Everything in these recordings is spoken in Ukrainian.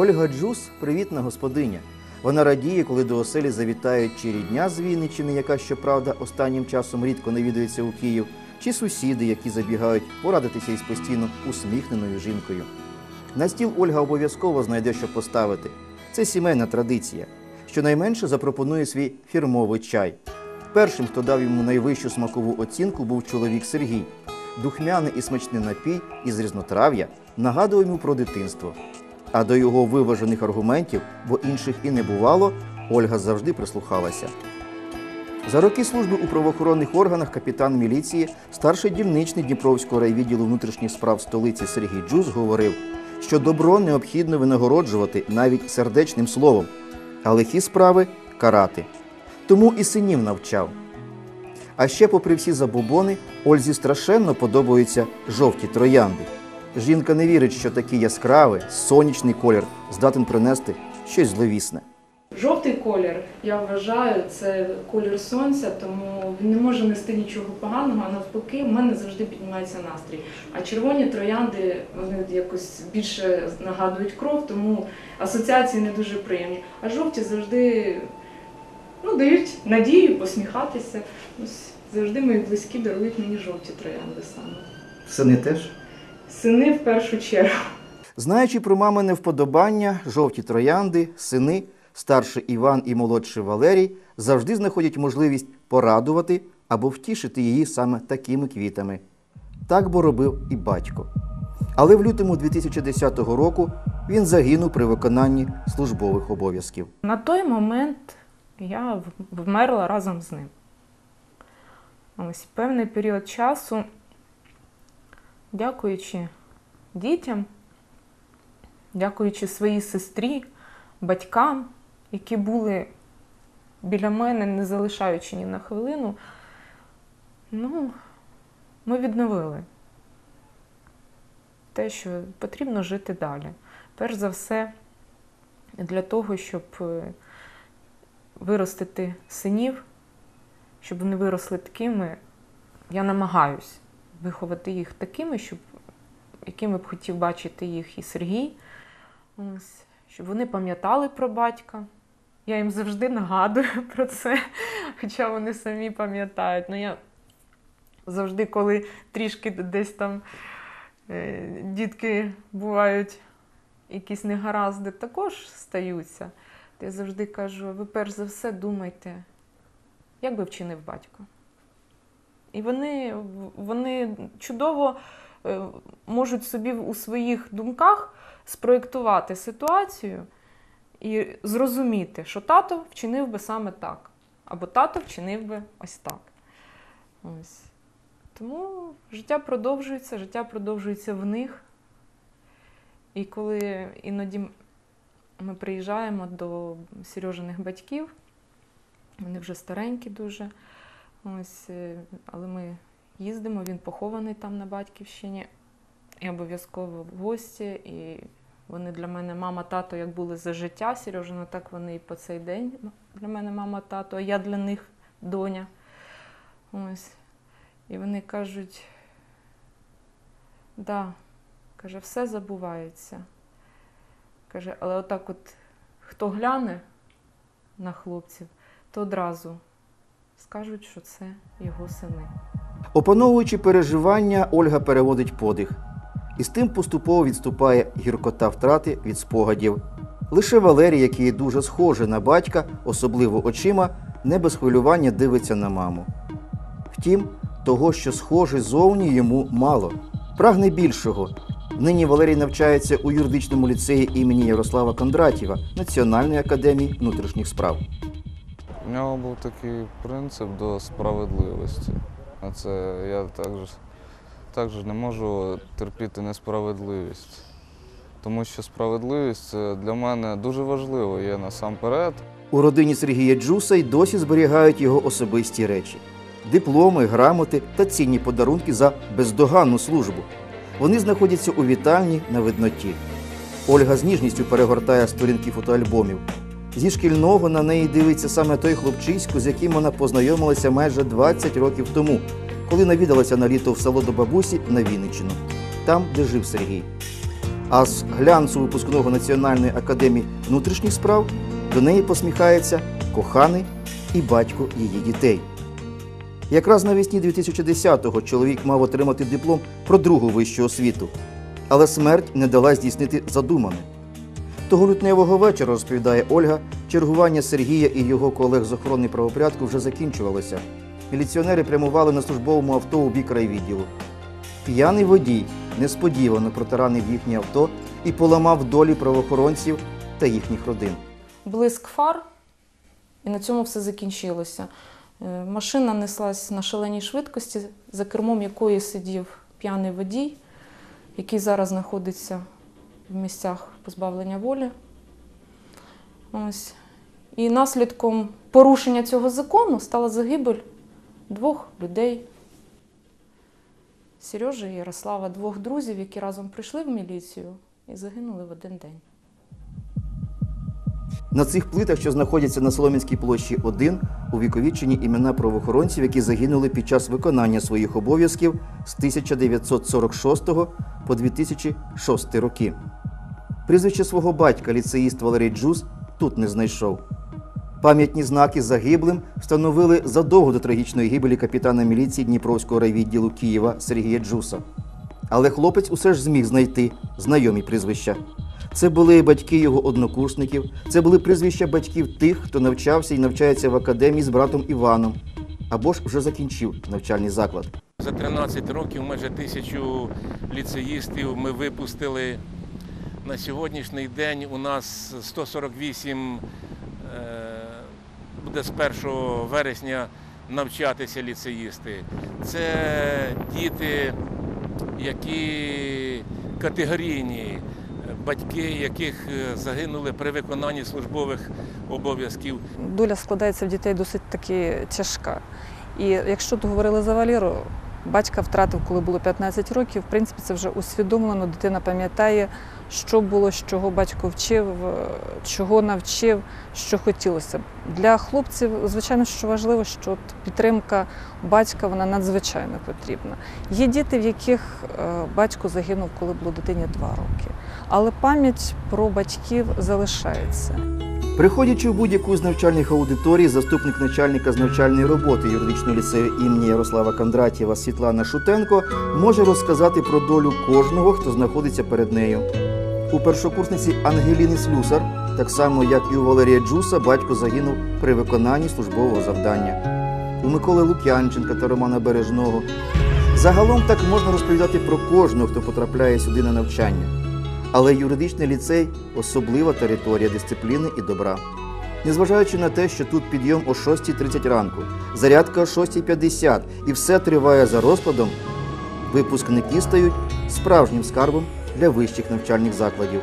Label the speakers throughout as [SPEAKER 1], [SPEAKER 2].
[SPEAKER 1] Ольга Джус привітна господиня. Вона радіє, коли до оселі завітають чи рідня з Вінниччини, яка, щоправда, останнім часом рідко навідується у Київ, чи сусіди, які забігають порадитися із постійно усміхненою жінкою. На стіл Ольга обов'язково знайде, що поставити. Це сімейна традиція. Щонайменше запропонує свій фірмовий чай. Першим, хто дав йому найвищу смакову оцінку, був чоловік Сергій. Духмяний і смачний напій із різнотрав'я нагадував йому про дитинство. А до його виважених аргументів, бо інших і не бувало, Ольга завжди прислухалася. За роки служби у правоохоронних органах капітан міліції, старший дільничний Дніпровського райвідділу внутрішніх справ столиці Сергій Джуз говорив, що добро необхідно винагороджувати навіть сердечним словом, а лихі справи карати. Тому і синів навчав. А ще, попри всі забобони, Ользі страшенно подобаються жовті троянди. Жінка не вірить, що такий яскравий, сонячний колір здатен принести щось зловісне.
[SPEAKER 2] Жовтий колір, я вважаю, це колір сонця, тому він не може нести нічого поганого, а навпаки, в мене завжди піднімається настрій. А червоні троянди вони якось більше нагадують кров, тому асоціації не дуже приємні. А жовті завжди ну, дають надію посміхатися. Ось завжди мої близькі дарують мені жовті троянди саме.
[SPEAKER 1] Сини теж?
[SPEAKER 2] Сини в першу чергу.
[SPEAKER 1] Знаючи про мамине вподобання, жовті троянди, сини, старший Іван і молодший Валерій завжди знаходять можливість порадувати або втішити її саме такими квітами. Так бо робив і батько. Але в лютому 2010 року він загинув при виконанні службових обов'язків.
[SPEAKER 2] На той момент я вмерла разом з ним. Ось певний період часу, дякуючи дітям, дякуючи своїй сестрі, батькам, які були біля мене, не залишаючи ні на хвилину, ну, ми відновили те, що потрібно жити далі. Перш за все, для того, щоб е, виростити синів, щоб вони виросли такими, я намагаюсь виховати їх такими, щоб, якими б хотів бачити їх і Сергій. Ось, щоб вони пам'ятали про батька. Я їм завжди нагадую про це, хоча вони самі пам'ятають. Ну, я завжди, коли трішки десь там е, дітки бувають якісь негаразди також стаються, то я завжди кажу: ви перш за все думайте, як би вчинив батько. І вони, вони чудово е, можуть собі у своїх думках спроєктувати ситуацію і зрозуміти, що тато вчинив би саме так, або тато вчинив би ось так. Ось. Тому життя продовжується, життя продовжується в них. І коли іноді ми приїжджаємо до Сережиних батьків, вони вже старенькі дуже. Ось, е, але ми їздимо, він похований там на батьківщині. І обов'язково в гості. І вони для мене мама, тато, як були за життя Сережина, так вони і по цей день для мене мама, тато, а я для них доня. Ось. І вони кажуть, да, каже, все забувається. Каже, але отак от хто гляне на хлопців, то одразу скажуть, що це його сини.
[SPEAKER 1] Опановуючи переживання, Ольга переводить подих. І з тим поступово відступає гіркота втрати від спогадів. Лише Валерій, який дуже схожий на батька, особливо очима, не без хвилювання дивиться на маму. Втім, того, що схожий зовні, йому мало. Прагне більшого. Нині Валерій навчається у юридичному ліцеї імені Ярослава Кондратєва Національної академії внутрішніх справ.
[SPEAKER 3] У нього був такий принцип до справедливості. А це я також, також не можу терпіти несправедливість. Тому що справедливість для мене дуже важливо є насамперед.
[SPEAKER 1] У родині Сергія Джуса й досі зберігають його особисті речі: дипломи, грамоти та цінні подарунки за бездоганну службу. Вони знаходяться у вітальні на видноті. Ольга з ніжністю перегортає сторінки фотоальбомів. Зі шкільного на неї дивиться саме той хлопчисько, з яким вона познайомилася майже 20 років тому, коли навідалася на літо в село до бабусі на Вінниччину, там, де жив Сергій. А з глянцу випускного Національної академії внутрішніх справ до неї посміхається коханий і батько її дітей. Якраз навесні 2010-го чоловік мав отримати диплом про другу вищу освіту, але смерть не дала здійснити задумане. Того лютневого вечора, розповідає Ольга, чергування Сергія і його колег з охорони правопорядку вже закінчувалося. Міліціонери прямували на службовому авто у бік райвідділу. П'яний водій несподівано протаранив їхнє авто і поламав долі правоохоронців та їхніх родин.
[SPEAKER 2] блиск фар, і на цьому все закінчилося. Е, Машина неслась на шаленій швидкості, за кермом якої сидів п'яний водій, який зараз знаходиться в місцях позбавлення волі. Ось. І наслідком порушення цього закону стала загибель двох людей. Сережі і Ярослава, двох друзів, які разом прийшли в міліцію і загинули в один день.
[SPEAKER 1] На цих плитах, що знаходяться на Солом'янській площі 1, увіковічені імена правоохоронців, які загинули під час виконання своїх обов'язків з 1946 по 2006 роки. Прізвище свого батька, ліцеїст Валерій Джуз, тут не знайшов. Пам'ятні знаки загиблим встановили задовго до трагічної гибелі капітана міліції Дніпровського райвідділу Києва Сергія Джуса. Але хлопець усе ж зміг знайти знайомі прізвища. Це були батьки його однокурсників, це були прізвища батьків тих, хто навчався і навчається в академії з братом Іваном, або ж вже закінчив навчальний заклад.
[SPEAKER 4] За 13 років майже тисячу ліцеїстів ми випустили. На сьогоднішній день у нас 148 е, буде з 1 вересня навчатися ліцеїсти. Це діти, які категорійні, батьки, яких е, загинули при виконанні службових обов'язків.
[SPEAKER 5] доля складається в дітей досить таки тяжка. І якщо тут говорили за Валеру, батька втратив, коли було 15 років. В принципі, це вже усвідомлено. Дитина пам'ятає, що було, з чого батько вчив, е, чого навчив, що хотілося. Для хлопців, звичайно, що важливо, що підтримка батька вона надзвичайно потрібна. Є діти, в яких е, батько загинув, коли було дитині 2 роки. Але пам'ять про батьків залишається.
[SPEAKER 1] Приходячи в будь-яку з навчальних аудиторій, заступник начальника з навчальної роботи юридичного ліцею імені Ярослава Кондратєва Світлана Шутенко може розказати про долю кожного, хто знаходиться перед нею. У першокурсниці Ангеліни Слюсар, так само як і у Валерія Джуса, батько загинув при виконанні службового завдання. У Миколи Лук'янченка та Романа Бережного. Загалом так можна розповідати про кожного, хто потрапляє сюди на навчання. Але юридичний ліцей особлива територія дисципліни і добра. Незважаючи на те, що тут підйом о 6.30 ранку, зарядка о 6.50 і все триває за розкладом, випускники стають справжнім скарбом для вищих навчальних закладів.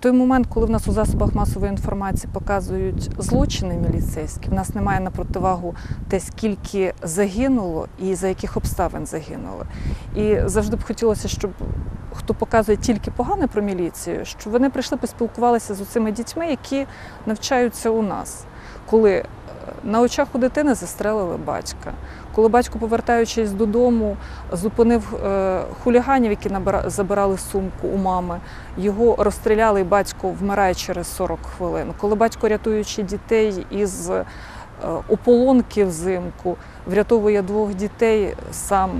[SPEAKER 5] Той момент, коли в нас у засобах масової інформації показують злочини міліцейські, в нас немає на противагу те, скільки загинуло і за яких обставин загинуло. І завжди б хотілося, щоб хто показує тільки погане про міліцію, щоб вони прийшли, поспілкувалися з цими дітьми, які навчаються у нас. Коли е, на очах у дитини застрелили батька, коли батько, повертаючись додому, зупинив е, хуліганів, які забирали сумку у мами, його розстріляли, і батько вмирає через 40 хвилин. Коли батько, рятуючи дітей із е, ополонки взимку, врятовує двох дітей, сам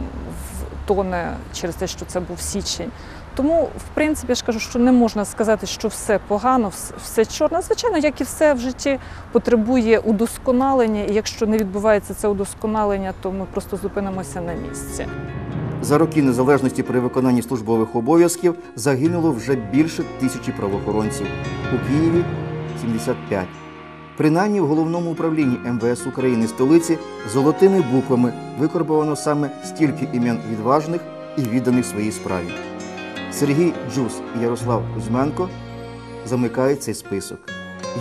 [SPEAKER 5] тоне через те, що це був січень. Тому, в принципі, я ж кажу, що не можна сказати, що все погано, все чорне. Звичайно, як і все в житті потребує удосконалення, і якщо не відбувається це удосконалення, то ми просто зупинимося на місці.
[SPEAKER 1] За роки незалежності при виконанні службових обов'язків загинуло вже більше тисячі правоохоронців. У Києві 75. Принаймні в головному управлінні МВС України столиці золотими буквами викорбовано саме стільки імен відважних і відданих своїй справі. Сергій Джус і Ярослав Кузьменко замикають цей список.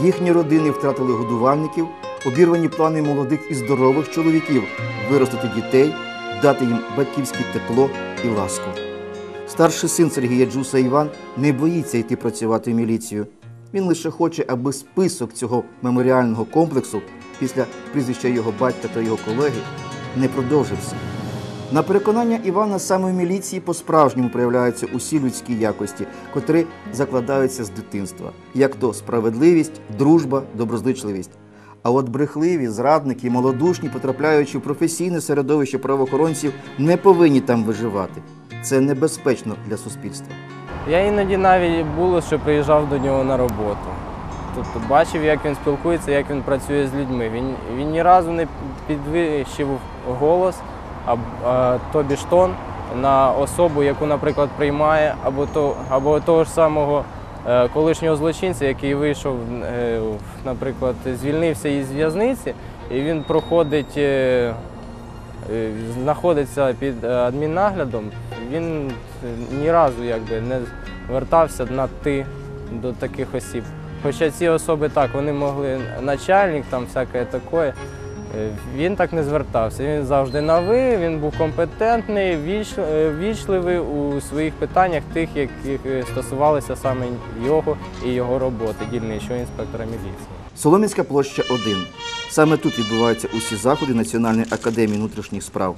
[SPEAKER 1] Їхні родини втратили годувальників, обірвані плани молодих і здорових чоловіків виростити дітей, дати їм батьківське тепло і ласку. Старший син Сергія Джуса Іван не боїться йти працювати в міліцію. Він лише хоче, аби список цього меморіального комплексу після прізвища його батька та його колеги не продовжився. На переконання Івана саме в міліції по-справжньому проявляються усі людські якості, котрі закладаються з дитинства, як то справедливість, дружба, доброзичливість. А от брехливі, зрадники, малодушні, потрапляючи в професійне середовище правоохоронців, не повинні там виживати. Це небезпечно для суспільства.
[SPEAKER 6] Я іноді навіть було, що приїжджав до нього на роботу. Тобто бачив, як він спілкується, як він працює з людьми. Він, він ні разу не підвищив голос, тобі ж на особу, яку, наприклад, приймає, або, то, або того ж самого е, колишнього злочинця, який вийшов, е, наприклад, звільнився із в'язниці, і він проходить. е, е, знаходиться під е, адміннаглядом, він е, ні разу якби не звертався на ти до таких осіб. Хоча ці особи так, вони могли начальник, там всяке таке. Е, Він так не звертався. Він завжди на ви, він був компетентний, віч- е, вічливий у своїх питаннях, тих, які е, стосувалися саме його і його роботи, дільничого інспектора міліції.
[SPEAKER 1] Солом'янська площа 1. Саме тут відбуваються усі заходи Національної академії внутрішніх справ.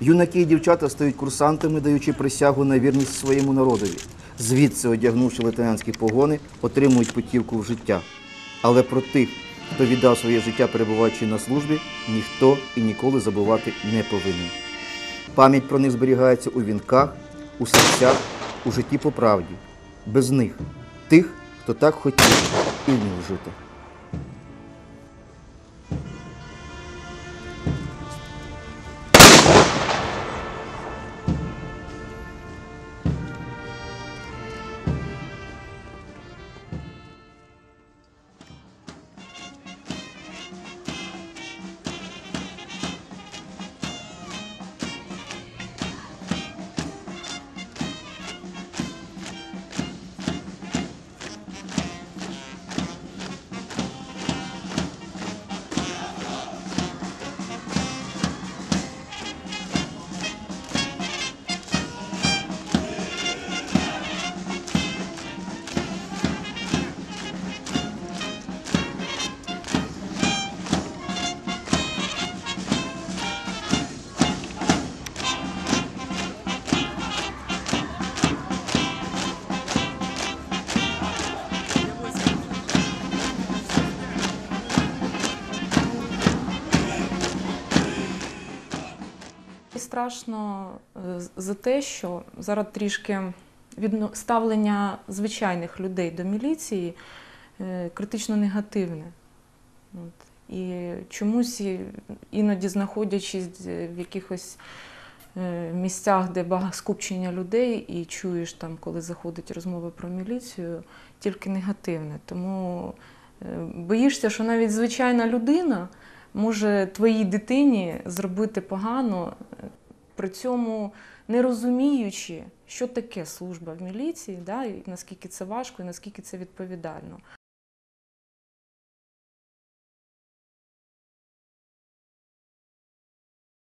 [SPEAKER 1] Юнаки і дівчата стають курсантами, даючи присягу на вірність своєму народові. Звідси, одягнувши лейтенантські погони, отримують путівку в життя. Але про тих, хто віддав своє життя, перебуваючи на службі, ніхто і ніколи забувати не повинен. Пам'ять про них зберігається у вінках, у серцях, у житті по правді. Без них, тих, хто так хотів і вмів жити.
[SPEAKER 2] Страшно е, за те, що зараз трішки ставлення звичайних людей до міліції е, критично негативне. От. І чомусь іноді знаходячись в якихось е, місцях, де багато скупчення людей, і чуєш там, коли заходить розмова про міліцію, тільки негативне. Тому е, боїшся, що навіть звичайна людина може твоїй дитині зробити погано, е, при цьому не розуміючи, що таке служба в міліції, да, і наскільки це важко і наскільки це відповідально.